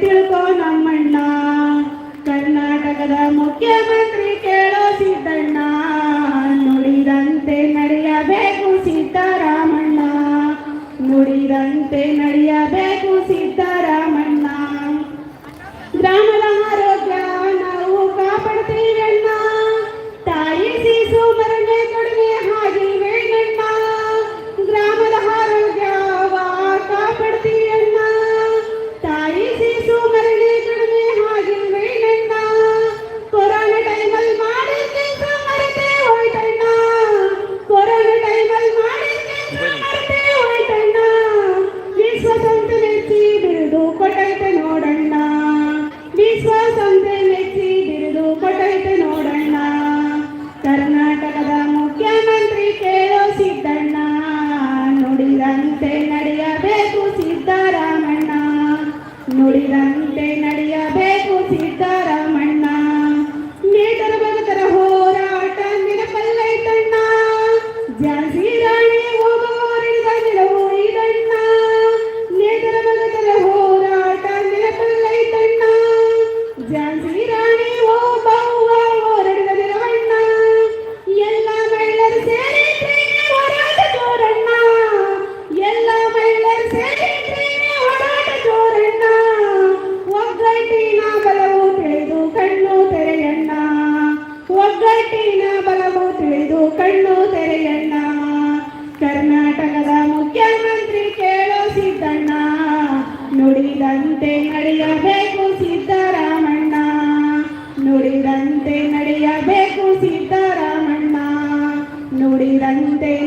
ತಿಳ್ಕೊ ನಮ್ಮಣ್ಣ ಕರ್ನಾಟಕದ ಮುಖ್ಯಮಂತ್ರಿ ಕೇಳೋ ಸಿದ್ದಣ್ಣ. ನುಡಿದಂತೆ ನಡೆಯಬೇಕು ಸಿದ್ದರಾಮಣ್ಣ. ನುಡಿದಂತೆ ನಡೆಯಬೇಕು ಸೀತಾರಾಮ ನಡೆಯಬೇಕು ಸಿದ್ದರಾಮಣ್ಣ. ನುಡಿದಂತೆ ನಡೆಯಬೇಕು ಸಿದ್ದರಾಮಣ್ಣ. ನೀಟರು ಬದುಕರ ಹೋರಾಟ ನೆನಪಲ್ಲೈತಣ್ಣ ಜಾಸ್ತಿ ಒಗ್ಗಟ್ಟಿನ ಬಲವು ತಿಳಿದು ಕಣ್ಣು ತೆರೆಯಣ್ಣ. ಕರ್ನಾಟಕದ ಮುಖ್ಯಮಂತ್ರಿ ಕೇಳೋ ಸಿದ್ದಣ್ಣ. ನುಡಿದಂತೆ ನಡೆಯಬೇಕು ಸಿದ್ದರಾಮಣ್ಣ. ನುಡಿದಂತೆ ನಡೆಯಬೇಕು ಸಿದ್ದರಾಮಣ್ಣ. ನುಡಿದಂತೆ